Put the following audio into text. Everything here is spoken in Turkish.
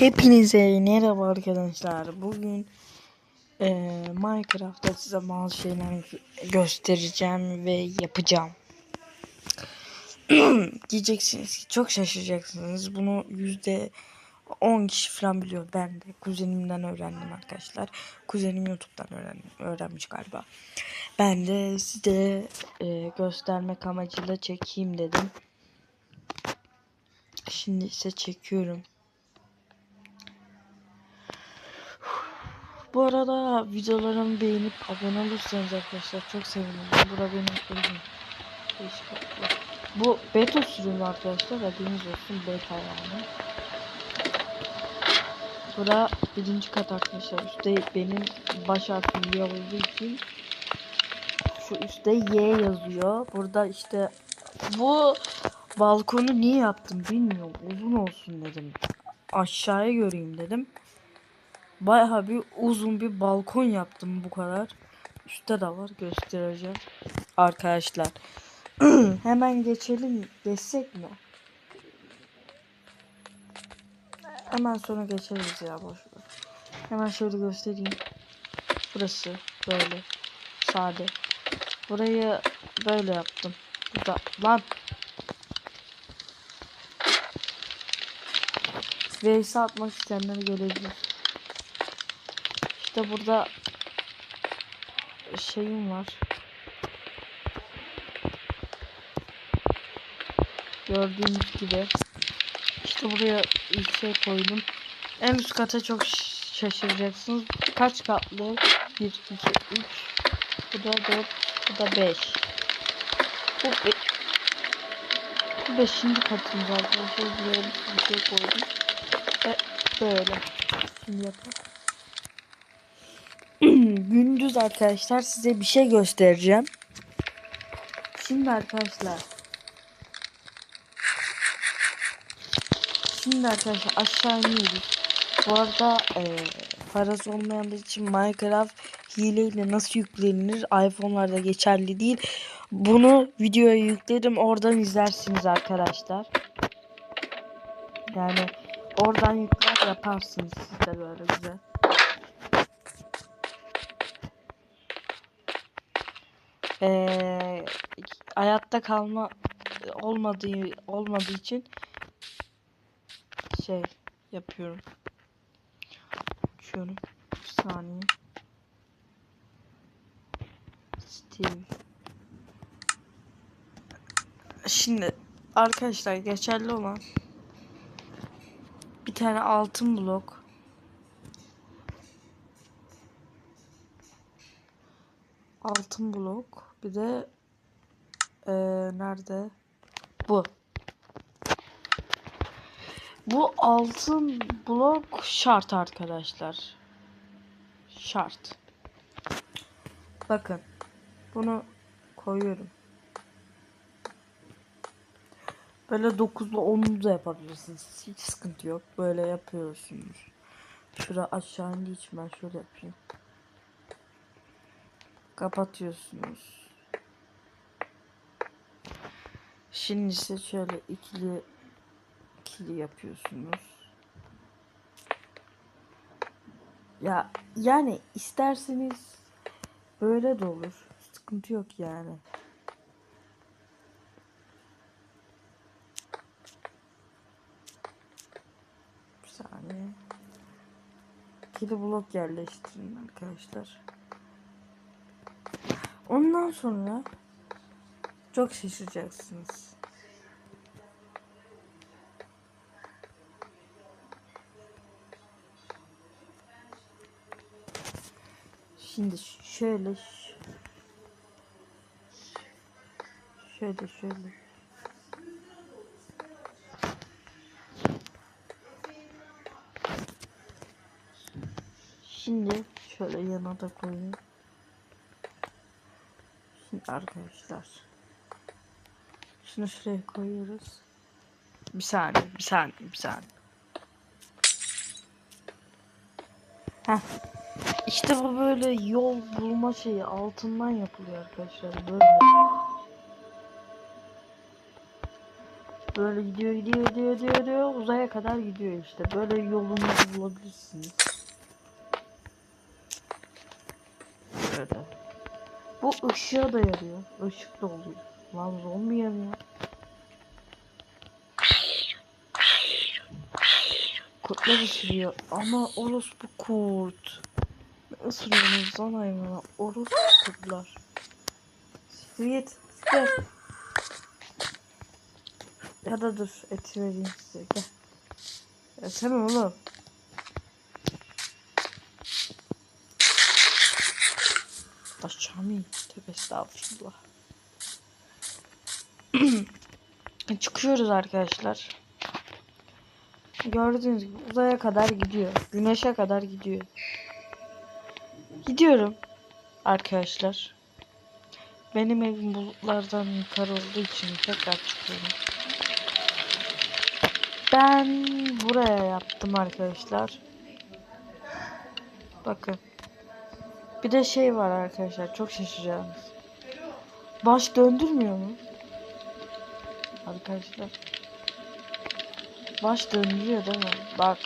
Hepinize merhaba arkadaşlar. Bugün eee Minecraft'ta size bazı şeyler göstereceğim ve yapacağım. Diyeceksiniz ki çok şaşıracaksınız. Bunu yüzde 10 kişi falan biliyor. Ben de kuzenimden öğrendim arkadaşlar. Kuzenim YouTube'dan öğren öğrenmiş galiba. Ben de size eee, göstermek amacıyla çekeyim dedim. Şimdi ise çekiyorum. Bu arada videolarımı beğenip abone olursanız arkadaşlar çok sevinirim. Bura benim oldu. Bu beta sürümü arkadaşlar. Haberiniz olsun beta yani. Bura birinci kat arkadaşlar. Üstte benim baş harfim Y olduğu için şu üstte Y yazıyor. Burada işte bu balkonu niye yaptım bilmiyorum. Uzun olsun dedim. Aşağıya göreyim dedim. Bayağı bir uzun bir balkon yaptım bu kadar. Üstte de var göstereceğim. Arkadaşlar. Hemen geçelim. Geçsek mi? Hemen sonra geçeriz ya boş ver. Hemen şöyle göstereyim. Burası böyle. Sade. Burayı böyle yaptım. Burada lan VS atmak isteyenler gelebilir. İşte burada şeyim var. Gördüğünüz gibi. İşte buraya ilk şey koydum. En üst kata çok şaşıracaksınız. Kaç katlı? 1, 2, 3. Bu da 4. Bu da 5. Bu, be bu beşinci katımız arkadaşlar. Buraya bir şey koydum. Ve böyle. Şimdi yapalım. Gündüz arkadaşlar size bir şey göstereceğim. Şimdi arkadaşlar. Şimdi arkadaşlar aşağı iniyoruz. Bu arada e, parası olmayanlar için Minecraft hileyle nasıl yüklenir iPhone'larda geçerli değil. Bunu videoya yüklerim oradan izlersiniz arkadaşlar. Yani oradan yükler yaparsınız siz de böyle güzel. Ee, hayatta kalma olmadığı olmadığı için şey yapıyorum. Açıyorum. Bir saniye. Steve. Şimdi arkadaşlar geçerli olan bir tane altın blok altın blok bir de eee, nerede? Bu. Bu altın blok şart arkadaşlar. Şart. Bakın bunu koyuyorum. Böyle 9'lu 10'lu da yapabilirsiniz. Hiç sıkıntı yok. Böyle yapıyorsunuz. Şura aşağı için ben şöyle yapayım. Kapatıyorsunuz. Şimdi ise şöyle ikili ikili yapıyorsunuz. Ya yani isterseniz böyle de olur. Sıkıntı yok yani. Bir saniye. İkili blok yerleştirin arkadaşlar. Ondan sonra çok şaşıracaksınız. Şimdi şöyle şöyle şöyle Şimdi şöyle yana da koyayım. Şimdi arkadaşlar. Şunu şuraya koyuyoruz. Bir saniye, bir saniye, bir saniye. Heh. İşte bu böyle yol bulma şeyi altından yapılıyor arkadaşlar. Böyle. Böyle gidiyor gidiyor gidiyor gidiyor, gidiyor. uzaya kadar gidiyor işte. Böyle yolunuzu bulabilirsiniz. Böyle. Bu ışığa da yarıyor. Işık da oluyor. Lan zombi yanıyor. Kurtlar ısırıyor ama orospu kurt. Ne ısırıyorsunuz lan hayvana? Orospu kurtlar. Siktir git. Gel. Ya da dur eti vereyim size gel. Yesene oğlum. Başlamayayım. Tövbe estağfurullah. Çıkıyoruz arkadaşlar. Gördüğünüz gibi uzaya kadar gidiyor. Güneşe kadar gidiyor. Gidiyorum arkadaşlar. Benim evim bulutlardan yukarı olduğu için tekrar çıkıyorum. Ben buraya yaptım arkadaşlar. Bakın. Bir de şey var arkadaşlar çok şaşıracağınız. Baş döndürmüyor mu? Arkadaşlar. Baş döndürüyor değil mi? Bak.